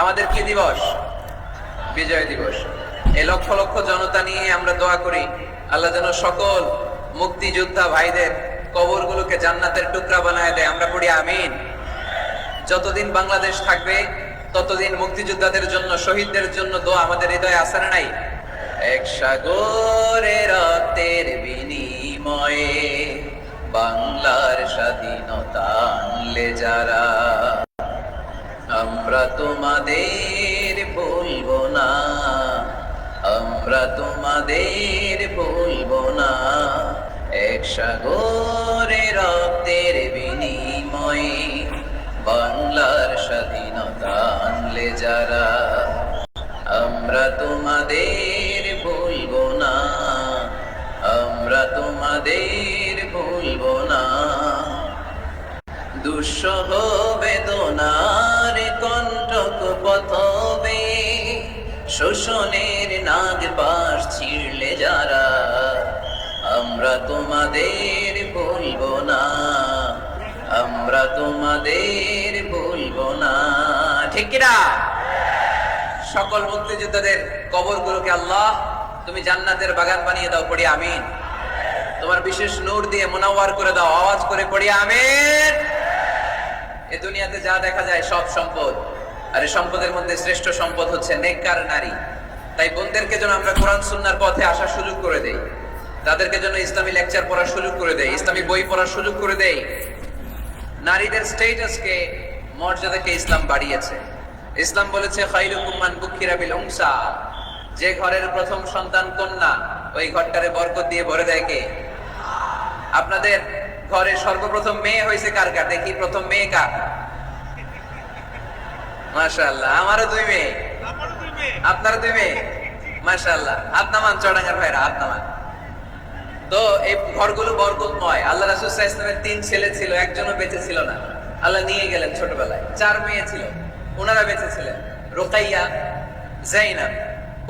আমাদের কি দিবস? বিজয় দিবস। এই লক্ষ লক্ষ জনতা নিয়ে আমরা দোয়া করি, আল্লাহ যেন সকল মুক্তিযোদ্ধা ভাইদের কবরগুলোকে জান্নাতের টুকরা বানায় দেয়। আমরা পড়ি আমিন। যতদিন বাংলাদেশ থাকবে, ততদিন মুক্তিযোদ্ধাদের জন্য, শহীদদের জন্য দোয়া আমাদের হৃদয়ে আসে না নাই? এক সাগরে রক্তের বিনিময়ে বাংলার স্বাধীনতা আনলে যারা আমরা তোমাদের বলব না, আমরা তোমাদের বলব না। এক সাগরে রক্তের বিনিময়ে বাংলার স্বাধীনতা আনলে যারা, আমরা তোমাদের বলব না, আমরা তোমাদের বলব না। দুঃসহ বেদনার কণ্ঠক পথবে শোষণের নাগ পাশ ছিঁড়লে যারা, আমরা তোমাদের বলব না, আমরা তোমাদের বলব না। ঠিক কিনা? সকল মুক্তিযোদ্ধাদের কবর কবরগুলোকে আল্লাহ, তুমি জান্নাতের বাগান বানিয়ে দাও, পড়ি আমিন। তোমার বিশেষ নূর দিয়ে মোনাওয়ার করে দাও, আওয়াজ করে পড়ি আমিন। এ দুনিয়াতে যা দেখা যায় সব সম্পদ। আর এই সম্পদের মধ্যে শ্রেষ্ঠ সম্পদ হচ্ছে নেককার নারী। তাই বোনদেরকে যেন আমরা কোরআন সুন্নার পথে আসার সুযোগ করে দেই। তাদেরকে যেন ইসলামী লেকচার পড়ার সুযোগ করে দেই, ইসলামী বই পড়ার সুযোগ করে দেই। নারীদের স্টেটাসকে, মর্যাদাকে ইসলাম বাড়িয়েছে। ইসলাম বলেছে, খাইরুকুম মান বুকিরা বিল উনসা। যে ঘরের প্রথম সন্তান কন্যা, ওই ঘরটারে বরকত দিয়ে ভরে দেয় কে? আপনাদের ঘরে সর্বপ্রথম মেয়ে হয়েছে কার কার? দেখি প্রথম মেয়ে কার? মাশাআল্লাহ আমারও দুই মেয়ে। আপনারও দুই মেয়ে? মাশাআল্লাহ হাত নামান চড়াঙ্গার ভাইরা হাত নামান তো এই ঘরগুলো বরকতময়। আল্লাহ রাসূল সাল্লাল্লাহু আলাইহি তিন ছেলে ছিল একজনও বেঁচে ছিল না। আল্লাহ নিয়ে গেলেন ছোটবেলায়। চার মেয়ে ছিল ওনারা বেঁচে ছিলেন। রুকাইয়া জাইনাব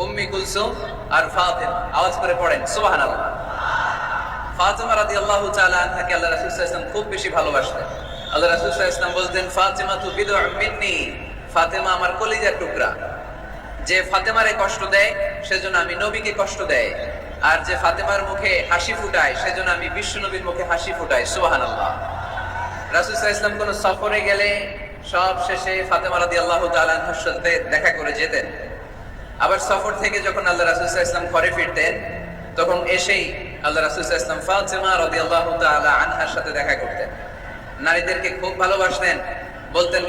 উম্মি কুলসুম আর ফাতিমা। আওয়াজ করে পড়েন সুবহানাল্লাহ। ফাতিমা রাদিয়াল্লাহু তাআলা আনহাকে আল্লাহ রাসূল ওয়াসাল্লাম খুব বেশি ভালোবাসতেন। আল্লাহ রাসূল ওয়াসাল্লাম বলতেন, ফাতিমা তু বিদউম মিন্নি, ফাতিমা আমার কলিজার টুকরা। যে ফাতেমারে কষ্ট দেয়, সেজন্য আমি নবীকে কষ্ট দেয়। আর যে ফাতেমার মুখে হাসি ফুটায়, সেজন্য আমি বিশ্ব নবীর মুখে হাসি ফুটাই। সুবাহান আল্লাহ রাসুল ইসলাম কোন সফরে গেলে সব শেষে ফাতেমা রাদি আল্লাহ তালার সাথে দেখা করে যেতেন। আবার সফর থেকে যখন আল্লাহ রাসুল ইসলাম ঘরে ফিরতেন, তখন এসেই আল্লাহ রাসুল ইসলাম ফাতেমা আনহার সাথে দেখা করতেন। নারীদেরকে খুব ভালোবাসতেন। বলতেন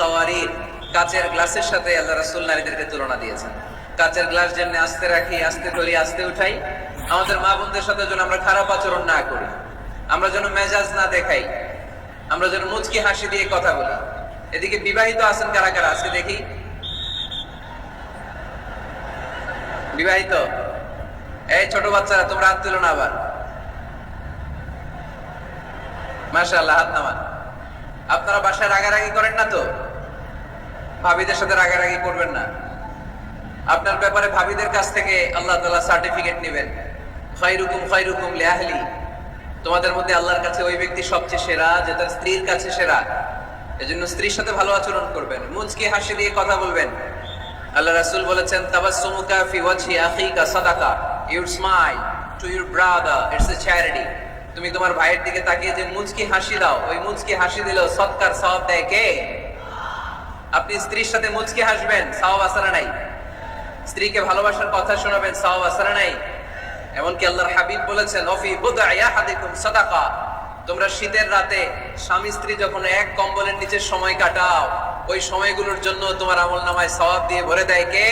কাওয়ারির কাচের গ্লাসের সাথে আল্লাহ রাসূল নারীদেরকে তুলনা দিয়েছেন। কাচের গ্লাস আস্তে রাখি, আস্তে আস্তে উঠাই, আমাদের মা বোনদের সাথে যেন আমরা খারাপ আচরণ না করি, আমরা যেন মেজাজ না দেখাই, আমরা যেন মুচকি হাসি দিয়ে কথা বলি। এদিকে বিবাহিত আছেন কারা কারা? আজকে দেখি। বিবাহিত? এই ছোট বাচ্চারা, তোমরা হাত তুলো না আবার। মাশাআল্লাহ, হাত নামান। আপনারা বাসায় রাগারাগি করেন না তো? ভাবিদের সাথে রাগারাগি করবেন না। আপনার ব্যাপারে ভাবিদের কাছ থেকে আল্লাহ তালা সার্টিফিকেট নেবেন। খাইরুকুম খাইরুকুম লেহালি তোমাদের মধ্যে আল্লাহর কাছে ওই ব্যক্তি সবচেয়ে সেরা, যে তার স্ত্রীর কাছে সেরা। এজন্য স্ত্রীর সাথে ভালো আচরণ করবেন। মুচকি হাসি দিয়ে কথা বলবেন। আল্লাহ রাসুল বলেছেন, তাবাসসুমুকা ফি ওয়াজহি আখিকা সাদাকা। Your smile to your brother it's a charity তুমি তোমার ভাইয়ের দিকে তাকিয়ে যে মুচকি হাসি দাও, ওই মুচকি হাসি দিলেও সৎকার সওয়াব দেয় কে? আপনি স্ত্রীর সাথে মুচকি হাসবেন, সাওয়াব আসারা নাই? স্ত্রীকে ভালোবাসার কথা শোনাবেন, সাওয়াব আসারা নাই? এমনকি আল্লাহর হাবিব বলেছেন অফি বুদআয়া হাদিকুম সাদাকা। তোমরা শীতের রাতে স্বামী স্ত্রী যখন এক কম্বলের নিচে সময় কাটাও, ওই সময়গুলোর জন্য তোমার আমল নামায় সওয়াব দিয়ে ভরে দেয় কে?